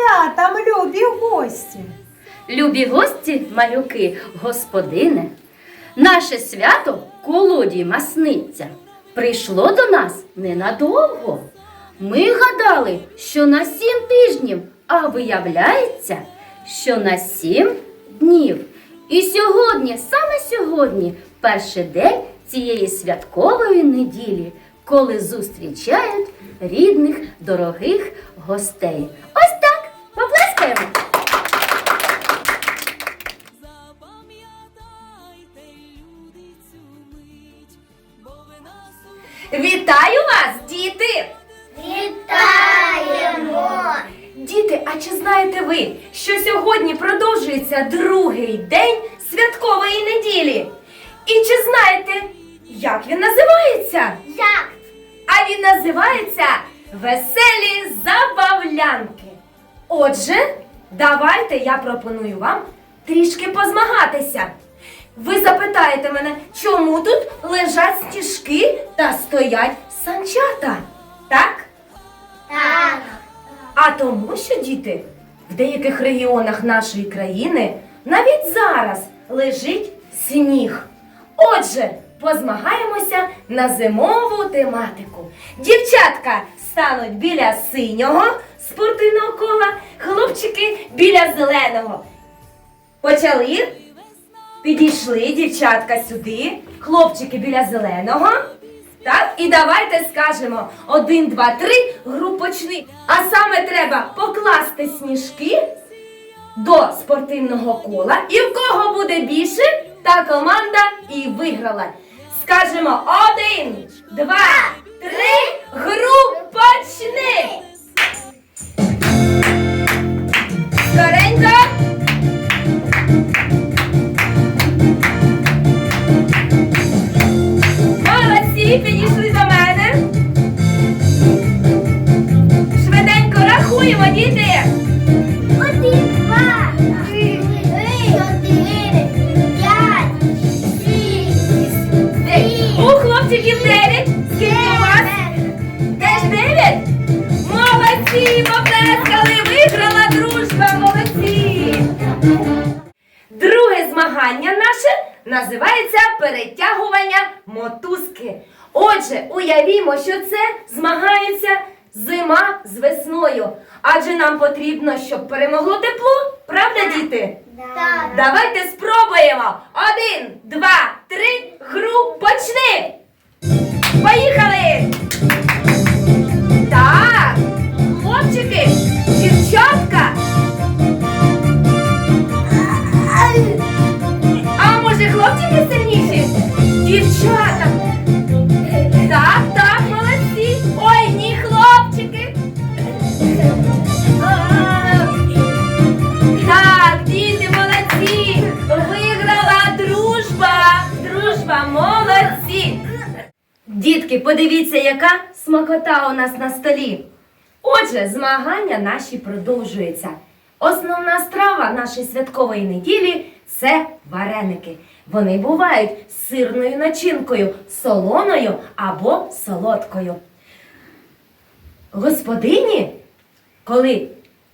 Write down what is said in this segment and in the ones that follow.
святом, любі гості. Любі гості, малюки, господине, наше свято колодій масниця прийшло до нас ненадовго. Ми гадали, що на сім тижнів, а виявляється, що на сім днів. І сьогодні, саме сьогодні, перший день цієї святкової неділі, коли зустрічають рідних, дорогих гостей. Ось так, знаєте ви, що сьогодні продовжується другий день святкової неділі? І чи знаєте, як він називається? Як? А він називається Веселі забавлянки. Отже, давайте я пропоную вам трішки позмагатися. Ви запитаєте мене, чому тут лежать стіжки та стоять санчата? Так? Так. А тому, що діти в деяких регіонах нашої країни навіть зараз лежить сніг. Отже, позмагаємося на зимову тематику. Дівчатка стануть біля синього спортивного кола, хлопчики біля зеленого. Почали? Підійшли дівчатка сюди, хлопчики біля зеленого. Так, і давайте скажемо один, два, три, групочний. А саме треба покласти сніжки до спортивного кола. І в кого буде більше, та команда і виграла. Скажемо один, два, три, групочни. Хлопчиків дев'ять. Скільки у вас? Теж дев'ять? Молодці, поплескали, виграла дружба, молодці. Друге змагання наше називається перетягування мотузки. Отже, уявімо, що це змагаються зима з весною. Адже нам потрібно, щоб перемогло тепло. Правда, діти? Так. Давайте спробуємо. Один, два, три, гру, почни! Поїхали! Так, хлопчики, дівчатка. А може хлопчики сильніші? Дівчата. Дітки, подивіться, яка смакота у нас на столі. Отже, змагання наші продовжуються. Основна страва нашої святкової неділі це вареники. Вони бувають сирною начинкою, солоною або солодкою. Господині, коли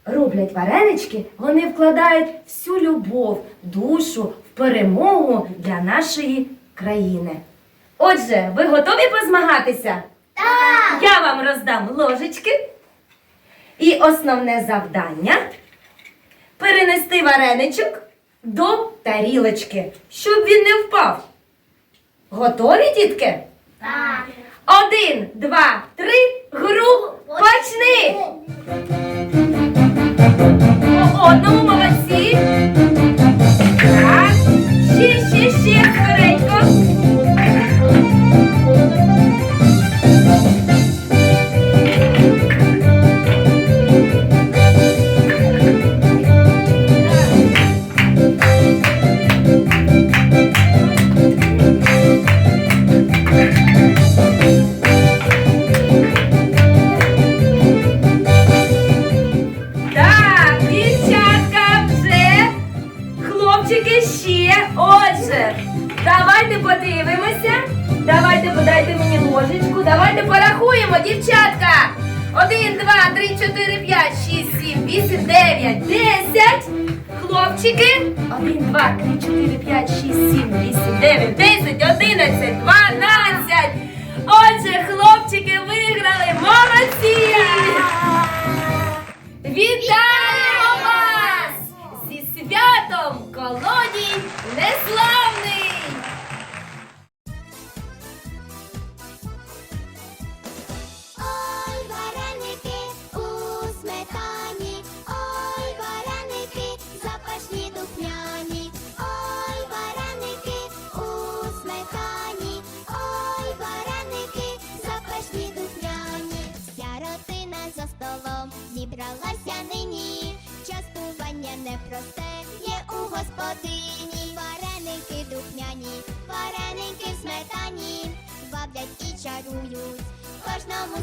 роблять варенички, вони вкладають всю любов, душу в перемогу для нашої країни. Отже, ви готові позмагатися? Так. Я вам роздам ложечки. І основне завдання перенести вареничок до тарілочки, щоб він не впав. Готові, дітки? Так. Один, два, три, гру, почни! По одному молодці. Так. Ще, ще, ще, Хлопчики ще. Отже, давайте подивимося, Давайте подайте мені ложечку. Давайте порахуємо, дівчатка. Один, два, три, чотири, п'ять, шість, сім, вісім, дев'ять, десять. Хлопчики. Один, два, три, чотири, п'ять, шість, сім, вісім, дев'ять, десять, одинадцять, дванадцять. Отже, хлопчики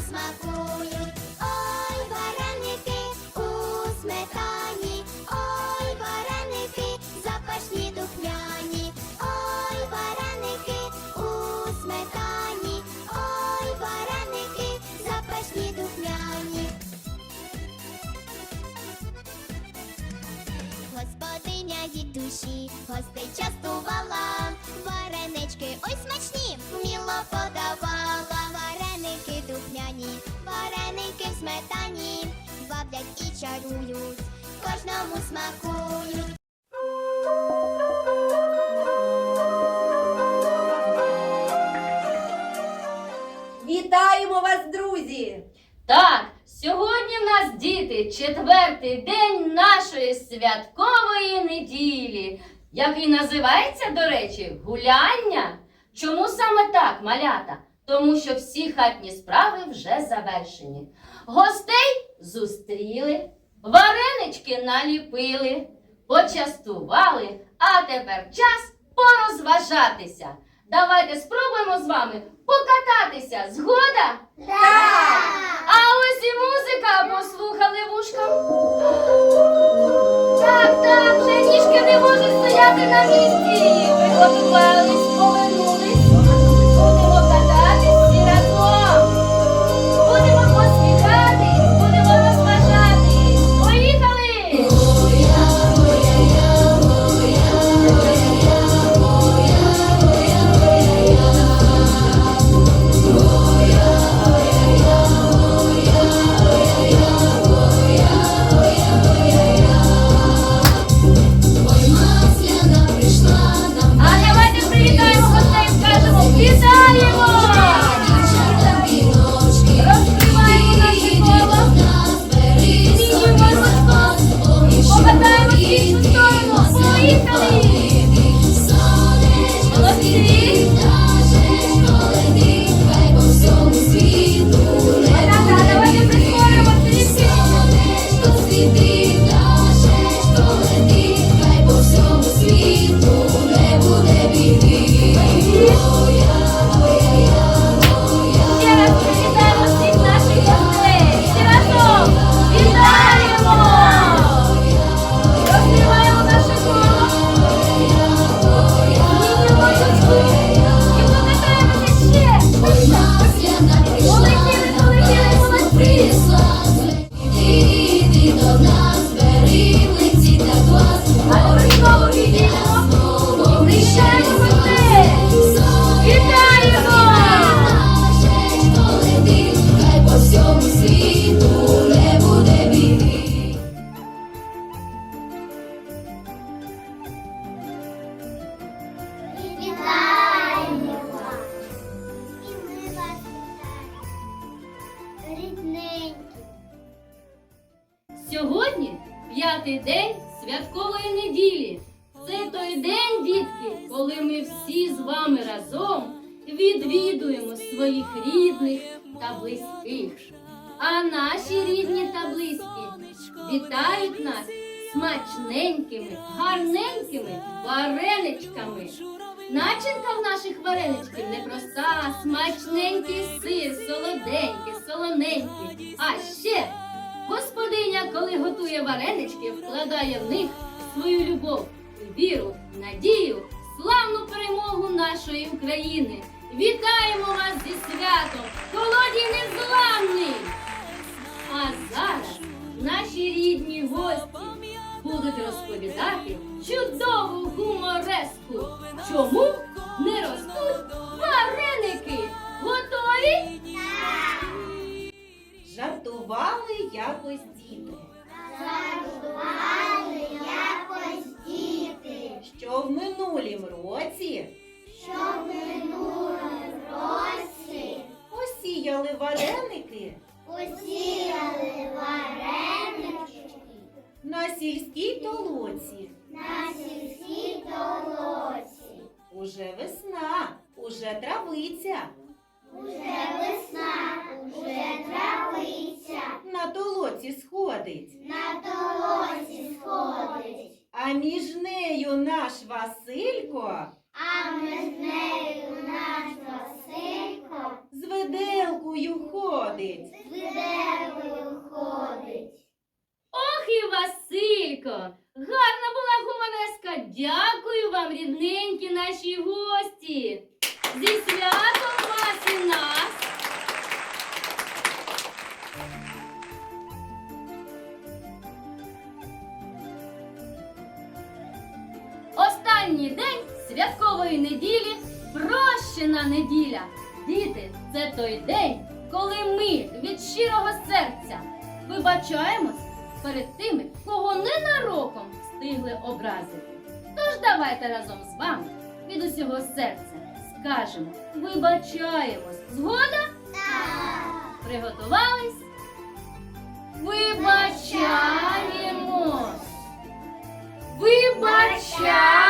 смакують. Ой, вареники у сметані, ой, вареники запашні духмяні, ой, вареники у сметані, ой, вареники запашні духмяні. Господиня від душі гостей бавлять і чарують, кожному смакують. Вітаємо вас, друзі! Так, сьогодні в нас діти четвертий день нашої святкової неділі, який називається, до речі, гуляння. Чому саме так, малята? Тому що всі хатні справи вже завершені. Гостей зустріли, варенички наліпили, почастували, а тепер час порозважатися. Давайте спробуємо з вами покататися. Згода? А ось і музика послухали вушкам. Так, так, вже ніжки не можуть стояти на місці. Приготувались, Рідненькі. Сьогодні п'ятий день святкової неділі. Це той день, дітки, коли ми всі з вами разом відвідуємо своїх рідних та близьких. А наші рідні та близькі вітають нас смачненькими, гарненькими вареничками. Начинка в наших вареничків непроста, смачненький сир, солоденький, солоненький. А ще господиня, коли готує варенички, вкладає в них свою любов, віру, надію, славну перемогу нашої України. Вітаємо вас зі святом! Колодій незламний! А зараз наші рідні гості будуть розповідати чудову гумореску. Чому не ростуть вареники? Готові? Жартували якось діти, Жартували якось діти, що в минулім році? Що в минулому році? Посіяли вареники. Посіяли вареники. На сільській толоці. на сільській толоці. Уже весна, уже травиця, Уже весна, уже травиця, на толоці сходить, на толоці сходить, а між нею наш Василько а між нею наш Василько з виделкою ходить. з виделкою ходить. Ох і Василько! Гарна була гумореска! Дякую вам, рідненькі наші гості! Зі святом вас і нас! Останній день святкової неділі прощена неділя. Діти, це той день, коли ми від щирого серця вибачаємось перед тими, кого ненароком встигли образити. Тож давайте разом з вами від усього серця скажемо вибачаємось. Згода? Приготувались? Вибачаємось! Вибачаємось!